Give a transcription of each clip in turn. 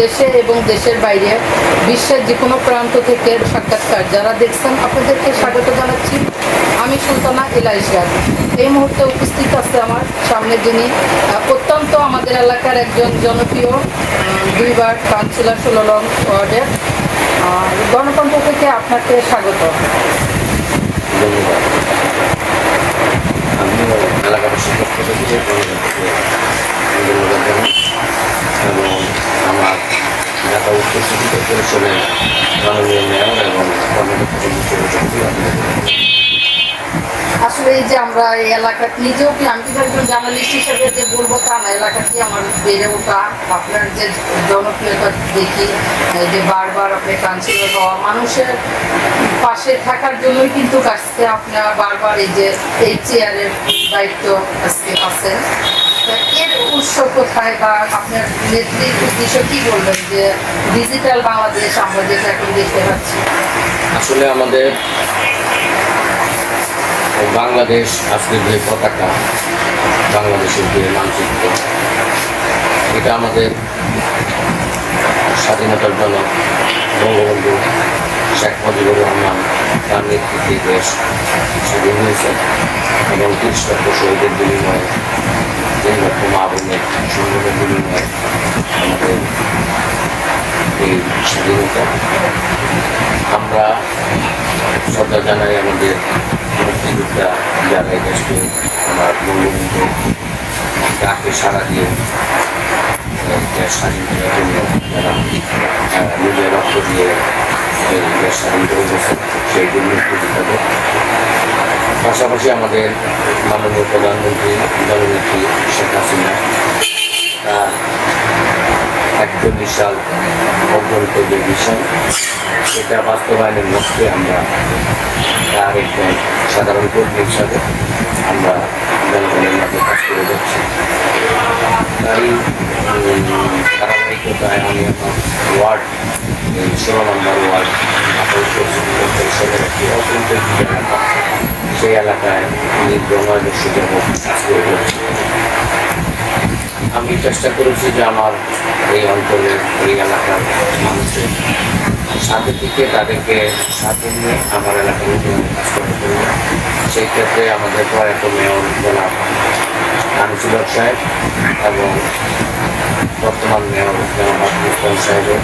দেশে এবং দেশের বাইরে বিশ্বের যে কোনো প্রান্ত থেকে সাক্ষাৎকার। যারা দেখছেন, আপনাদেরকে স্বাগত জানাচ্ছি। আমি সুলতানা এলাইশাদ এই মুহূর্তে উপস্থিত আছে আমার সামনে যিনি অত্যন্ত আমাদের এলাকার একজন জনপ্রিয় দুইবার কাউন্সিলর ষোলো ওয়ার্ডের। গণতন্ত্র থেকে আপনাকে স্বাগত। আমি আসলে এই যে আমরা এই এলাকা নিজেও কি, আমি কিন্তু একজন জার্নালিস্ট হিসেবে যে বলব তা না এলাকাটি আমার বেড়ে ওঠা, আপনার যে জনপ্রিয়তা দেখি যে বারবার আপনি কাউন্সিলর হওয়া মানুষের পাশে থাকার জন্যই কিন্তু আজকে আপনার বারবার এই যে এই চেয়ারের দায়িত্ব আজকে আছেন এর উৎস কোথায় বা আপনার নেতৃত্ব উদ্দেশ্য কি বলবেন যে ডিজিটাল বাংলাদেশ আমরা যেটা এখন দেখতে পাচ্ছি? আসলে আমাদের বাংলাদেশ আজকের যে পতাকা, বাংলাদেশের যে মানচিত্র, এটা আমাদের স্বাধীনতার জনক বঙ্গবন্ধু শেখ মুজিবুর রহমান তার নেতৃত্বে দেশ স্বাধীন হয়েছে এবং তিরিশ লক্ষ শহীদের বিনিময়ে তিন লক্ষ মা বোনের সংগ্রামের আমাদের এই স্বাধীনতা আমরা শ্রদ্ধা জানাই আমাদের মুক্তিযোদ্ধা এই দেশকে আমার বঙ্গবন্ধু তাকে সারা দিয়ে আহ, দেশ স্বাধীন করার জন্য পাশাপাশি আমাদের মাননীয় প্রধানমন্ত্রী জননেত্রী শেখ হাসিনা তার একচল্লিশ সাল অগ্রহিত যে বিষয়। সেটা বাস্তবায়নের লক্ষ্যে আমরা তার একজন সাধারণ কর্মী হিসাবে আমরা জনগণের মাঝে কাজ করে যাচ্ছি। উম, ধারাবাহিকতায় আমি আমার ওয়ার্ড ষোলো নম্বর ওয়ার্ড পরিষদের একটি একটি এলাকা সেই এলাকায় করে আমি চেষ্টা করেছি যে আমার এই অঞ্চলের এই এলাকার মানুষের সাথে থেকে তাদেরকে সাথে নিয়ে আমার এলাকার কাজ জন্য। সেই ক্ষেত্রে আমাদের প্রয়াত মেয়র জনাব আনিসুলক সাহেব এবং বর্তমান মেয়র আব্দুল সাহেবের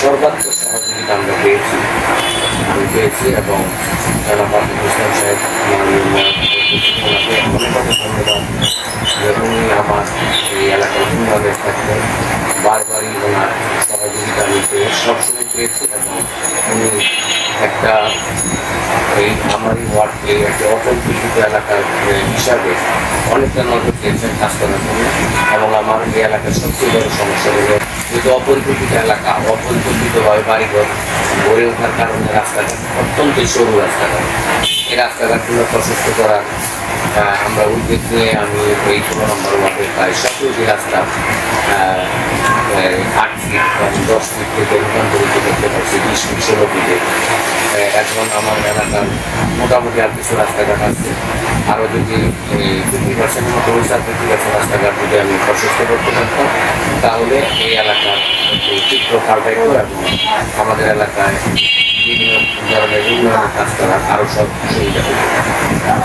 সর্বাত্মক সহযোগিতা আমরা পেয়েছি। আমি পেয়েছি এবং জনাব ইসলাম সাহেব মাননীয় একটা এই আমারই ওয়ার্ডকে একটা অপরিকল্পিত এলাকার হিসাবে অনেকটা নজর দিয়েছেন কাজ করার জন্য এবং আমার এই এলাকার সবচেয়ে বড় সমস্যা হলো, যেহেতু অপরিকল্পিত এলাকা অপরিকল্পিতভাবে বাড়িঘর, গড়ে ওঠার কারণে রাস্তাঘাট অত্যন্ত সরু রাস্তাঘাট। এই রাস্তাঘাটগুলো প্রশস্ত করার আমরা উদ্যোগ নিয়ে আমি এই ষোলো নম্বর ওয়ার্ডের প্রায় সবগুলি রাস্তা আট ফিট দশ ফিট থেকে রূপান্তরিত করতে পারছি বিশ ফিট ষোলো ফিটে এখন আমার এলাকার মোটামুটি আর কিছু রাস্তাঘাট আছে আরও যদি ফিফটি পার্সেন্ট মতো হয়েছে আর ফিফটি পার্সেন্ট রাস্তাঘাট যদি আমি প্রশস্ত করতে পারতাম তাহলে এই এলাকার চিত্র পাল্টাইতো এবং আমাদের এলাকায় বিভিন্ন ধরনের উন্নয়নের কাজ করার আরও সব সুবিধা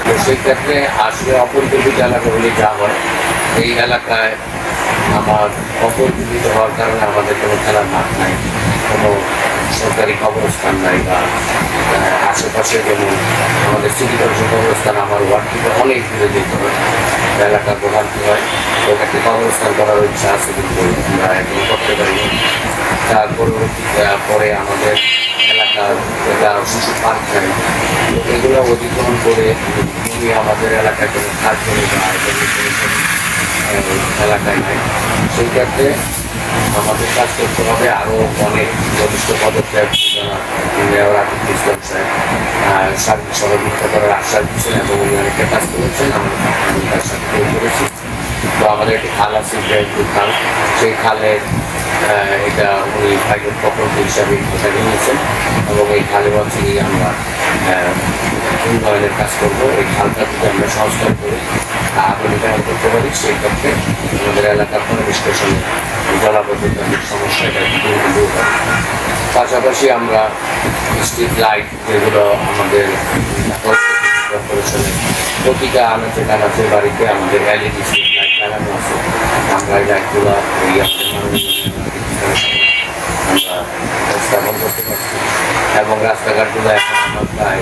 তো সেই ক্ষেত্রে আসলে অপরিকল্পিত এলাকা হলে যা হয় এই এলাকায় আমার অপরিকল্পিত হওয়ার কারণে আমাদের কোনো খেলার মাঠ নাই, কোনো সরকারি কবরস্থান নাই বা আশেপাশে যেমন আমাদের সিটি কবরস্থান আমার ওয়ার্ড থেকে অনেক দূরে যেতে হয়। এলাকা ভোগান্তি হয় একটা কবরস্থান করার ইচ্ছা আছে কিন্তু আমরা এখন করতে পারিনি। তার পরবর্তীতে পরে আমাদের এলাকার একটা শিশু পার্ক নাই। এগুলো অতিক্রমণ করে আমাদের এলাকায় কোনো কাজ করে বা এলাকায় নাই। সেই ক্ষেত্রে আমাদের কাজ করতে হবে আরও অনেক যথেষ্ট পদক্ষেপ এবং কাজ করেছেন। আমরা তার সাথে তো আমাদের খাল আছে খাল। এটা হিসাবে নিয়েছেন এবং আমরা কাজ করব। এই খালটা যদি আমরা সংস্কার করে আগুনিকরণ করতে পারি সেই ক্ষেত্রে আমাদের এলাকার কোনো পরিবেশনে জলাবদ্ধতার সমস্যাটা দূর হয়। পাশাপাশি আমরা স্ট্রিট লাইট যেগুলো আমাদের প্রতিটা আনাচে কানাচে বাড়িতে আমাদের এলইডি স্ট্রিট লাইট লাগানো আছে আমরা এই লাইটগুলো এই আমরা স্থাপন করতে পারছি এবং রাস্তাঘাটগুলো এখন আমার প্রায়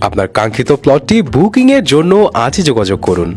আপনার কাঙ্ক্ষিত প্লটটি বুকিংয়ের জন্য আজই যোগাযোগ করুন।